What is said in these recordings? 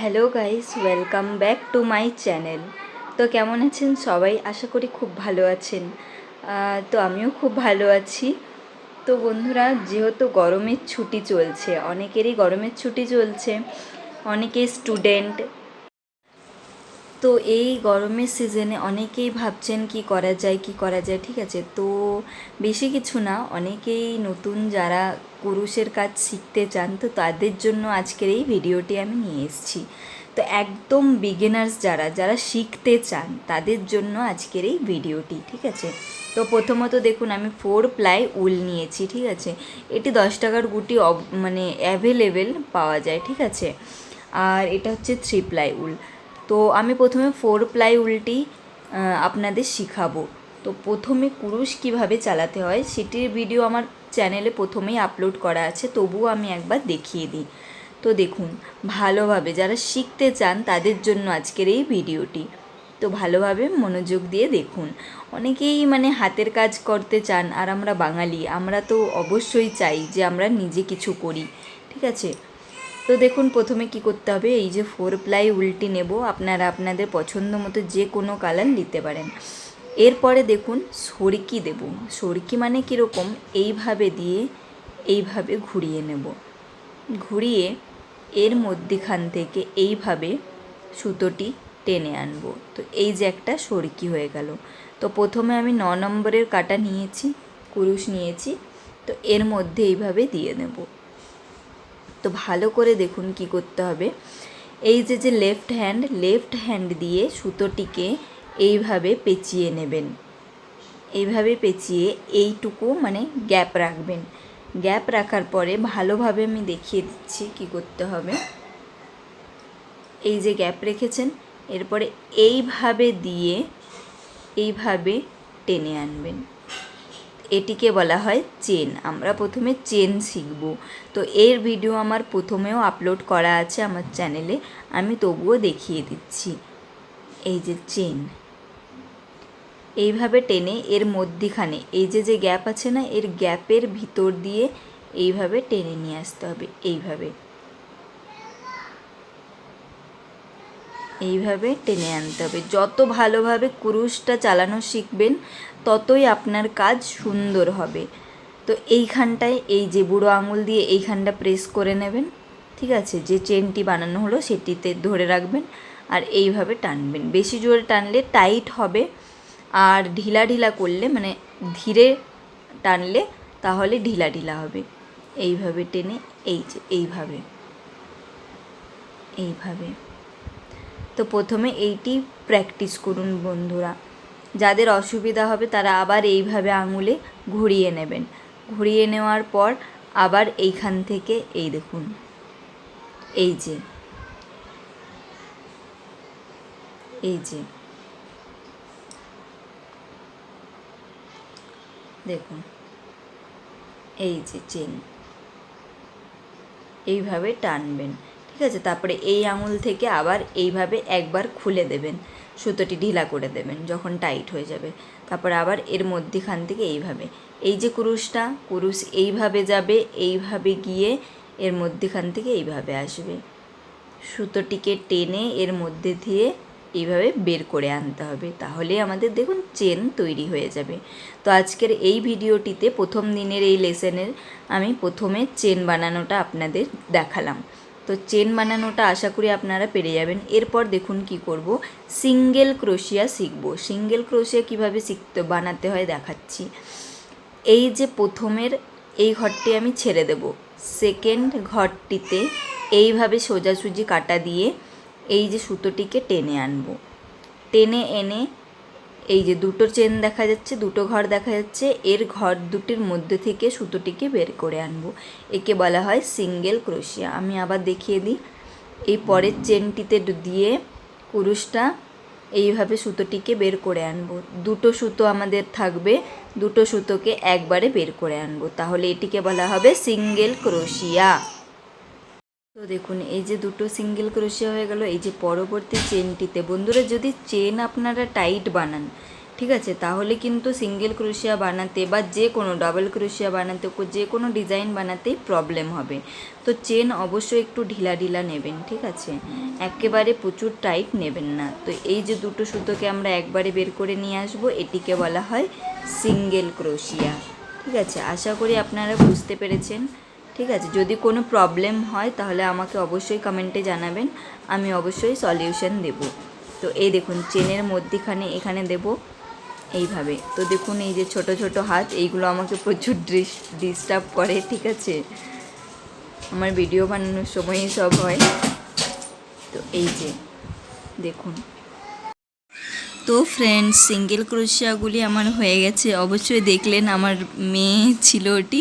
Hello guys, welcome back to my channel. তো কেমন আছেন সবাই? আশা করি খুব ভালো আছেন। তো আমিও খুব ভালো আছি। তো বন্ধুরা, যেহেতু গরমের ছুটি চলছে, অনেকেরই গরমের ছুটি চলছে, অনেকে স্টুডেন্ট তো এই গরমের সিজনে অনেকেই ভাবছেন কি করা যায়, কি করা যায়, ঠিক আছে? তো বেশি কিছু না, অনেকেই নতুন যারা কুরুষের কাজ শিখতে চান, তো তাদের জন্য আজকের এই ভিডিওটি আমি নিয়ে এসেছি। তো একদম বিগিনার্স যারা যারা শিখতে চান, তাদের জন্য আজকের এই ভিডিওটি ঠিক আছে? তো প্রথমত দেখুন, আমি ফোর প্লাই উল নিয়েছি, ঠিক আছে? এটি দশ টাকার গুটি মানে অ্যাভেলেবেল পাওয়া যায়, ঠিক আছে? আর এটা হচ্ছে থ্রি প্লাই উল। তো আমি প্রথমে ফোর প্লাই উলটি আপনাদের শিখাবো। তো প্রথমে কুরুশ কীভাবে চালাতে হয়, সেটির ভিডিও আমার চ্যানেলে প্রথমেই আপলোড করা আছে, তবুও আমি একবার দেখিয়ে দিই। তো দেখুন, ভালোভাবে যারা শিখতে চান, তাদের জন্য আজকের এই ভিডিওটি তো ভালোভাবে মনোযোগ দিয়ে দেখুন। অনেকেই মানে হাতের কাজ করতে চান, আর আমরা বাঙালি, আমরা তো অবশ্যই চাই যে আমরা নিজে কিছু করি, ঠিক আছে? তো দেখুন, প্রথমে কি করতে হবে? এই যে ফোর প্লাই উল্টি নেব। আপনারা আপনাদের পছন্দ মতো যে কোনো কালার নিতে পারেন। এরপরে দেখুন, সরকি দেব। সরকি মানে কীরকম এইভাবে দিয়ে এইভাবে ঘুরিয়ে নেব। ঘুরিয়ে এর মধ্যেখান থেকে এইভাবে সুতোটি টেনে আনব। তো এই যে একটা সরকি হয়ে গেল। তো প্রথমে আমি ন নম্বরের কাটা নিয়েছি, কুরুশ নিয়েছি। তো এর মধ্যে এইভাবে দিয়ে নেব। তো ভালো করে দেখুন কি করতে হবে। এই যে যে লেফট হ্যান্ড লেফট হ্যান্ড দিয়ে সুতোটিকে এইভাবে পেঁচিয়ে নেবেন। এইভাবে পেঁচিয়ে এইটুকু মানে গ্যাপ রাখবেন। গ্যাপ রাখার পরে ভালোভাবে আমি দেখিয়ে দিচ্ছি কি করতে হবে। এই যে গ্যাপ রেখেছেন, এরপরে এইভাবে দিয়ে এইভাবে টেনে আনবেন। এটিকে বলা হয় চেন। আমরা প্রথমে চেন শিখব। তো এর ভিডিও আমার প্রথমেও আপলোড করা আছে আমার চ্যানেলে। আমি তবুও দেখিয়ে দিচ্ছি। এই যে চেন। এইভাবে টেনে এর মধ্যিখানে, এই যে যে গ্যাপ আছে না, এর গ্যাপের ভিতর দিয়ে এইভাবে টেনে নিয়ে আসতে হবে। এইভাবে। এইভাবে টেনে আনতে হবে। যত ভালোভাবে কুরুশটা চালানো শিখবেন, ততই আপনার কাজ সুন্দর হবে। তো এইখানটায় এই যে বুড়ো আঙুল দিয়ে এইখানটা প্রেস করে নেবেন, ঠিক আছে? যে চেনটি বানানো হলো সেটিতে ধরে রাখবেন আর এইভাবে টানবেন। বেশি জোরে টানলে টাইট হবে আর ঢিলা ঢিলা করলে মানে ধীরে টানলে তাহলে ঢিলা ঢিলা হবে। এইভাবে টেনে এই যে, এইভাবে এইভাবে। তো প্রথমে এইটি প্র্যাকটিস করুন বন্ধুরা। যাদের অসুবিধা হবে তারা আবার এইভাবে আঙুলে ঘুরিয়ে নেবেন। ঘুরিয়ে নেওয়ার পর আবার এইখান থেকে এই দেখুন, এই যে এই যে, দেখুন, এই যে চেন এইভাবে টানবেন। ঠিক আছে? তারপরে এই আঙুল থেকে আবার এইভাবে একবার খুলে দেবেন। সুতোটি ঢিলা করে দেবেন যখন টাইট হয়ে যাবে। তারপর আবার এর মধ্যেখান থেকে এইভাবে। এই যে কুরুশটা, কুরুশ এইভাবে যাবে, এইভাবে গিয়ে এর মধ্যেখান থেকে এইভাবে আসবে। সুতোটিকে টেনে এর মধ্যে দিয়ে এইভাবে বের করে আনতে হবে। তাহলে আমাদের দেখুন চেন তৈরি হয়ে যাবে। তো আজকের এই ভিডিওটিতে প্রথম দিনের এই লেসনের আমি প্রথমে চেন বানানোটা আপনাদের দেখালাম। তো চেন বানানোটা আশা করি আপনারা পেরে যাবেন। এরপর দেখুন কি করব। সিঙ্গেল ক্রোশিয়া শিখব। সিঙ্গেল ক্রোশিয়া কীভাবে শিখতে, বানাতে হয় দেখাচ্ছি। এই যে প্রথমের, এই ঘরটি আমি ছেড়ে দেব। সেকেন্ড ঘরটিতে এইভাবে সোজাসুজি কাটা দিয়ে এই যে সুতোটিকে টেনে আনব। টেনে এনে এই যে দুটো চেন দেখা যাচ্ছে, দুটো ঘর দেখা যাচ্ছে, এর ঘর দুটির মধ্যে থেকে সুতোটিকে বের করে আনব। একে বলা হয় সিঙ্গেল ক্রোশিয়া আমি আবার দেখিয়ে দিই, এই পরের চেনটিতে দিয়ে কুরুশটা এইভাবে সুতোটিকে বের করে আনব। দুটো সুতো আমাদের থাকবে, দুটো সুতোকে একবারে বের করে আনব। তাহলে এটিকে বলা হবে সিঙ্গেল ক্রোশিয়া তো দেখুন, এই যে দুটো সিঙ্গেল ক্রোশিয়া হয়ে গেল, এই যে পরবর্তী চেনটিতে বন্ধুরা, যদি চেন আপনারা টাইট বানান, ঠিক আছে, তাহলে কিন্তু সিঙ্গেল ক্রোশিয়া বানাতে বা যে কোনো ডাবল ক্রোশিয়া বানাতে, যে কোনো ডিজাইন বানাতেই প্রবলেম হবে। তো চেন অবশ্যই একটু ঢিলা ঢিলা নেবেন, ঠিক আছে? একেবারে প্রচুর টাইট নেবেন না। তো এই যে দুটো সুতোকে আমরা একবারে বের করে নিয়ে আসব, এটিকে বলা হয় সিঙ্গেল ক্রোশিয়া ঠিক আছে? আশা করি আপনারা বুঝতে পেরেছেন। ঠিক আছে? যদি কোনো প্রবলেম হয়, তাহলে আমাকে অবশ্যই কমেন্টে জানাবেন। আমি অবশ্যই সলিউশন দেব। তো এই দেখুন, চেনের মধ্যিখানে এখানে দেব এইভাবে। তো দেখুন, এই যে ছোট ছোট হাত, এইগুলো আমাকে প্রচুর ডিস্টার্ব করে, ঠিক আছে? আমার ভিডিও বানানোর সময়ই সব হয়। তো এই যে, দেখুন। তো ফ্রেন্ডস সিঙ্গেল ক্রোশিয়াগুলি আমার হয়ে গেছে। অবশ্যই দেখলেন আমার মেয়ে ছিল ওটি।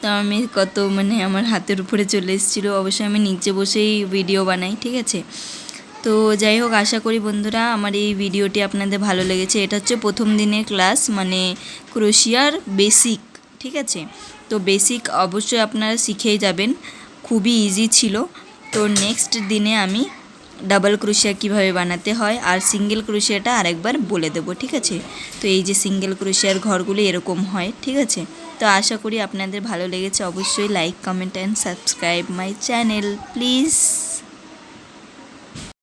তো মেয়ে কত মানে আমার হাতের উপরে চলে এসেছিল। অবশ্যই আমি নিচে বসেই ভিডিও বানাই, ঠিক আছে? তো যাই হোক, আশা করি বন্ধুরা আমার এই ভিডিওটি আপনাদের ভালো লেগেছে। এটা হচ্ছে প্রথম দিনের ক্লাস মানে ক্রোশিয়ার বেসিক ঠিক আছে? তো বেসিক অবশ্যই আপনারা শিখেই যাবেন। খুবই ইজি ছিল। তো নেক্সট দিনে আমি ডাবল ক্রুশিয়া কীভাবে বানাতে হয় আর সিঙ্গেল ক্রুশিয়াটা আরেকবার বলে দেবো, ঠিক আছে? তো এই যে সিঙ্গেল ক্রুশিয়ার ঘরগুলি এরকম হয়, ঠিক আছে? তো আশা করি আপনাদের ভালো লেগেছে, অবশ্যই like, comment, and subscribe my channel, please.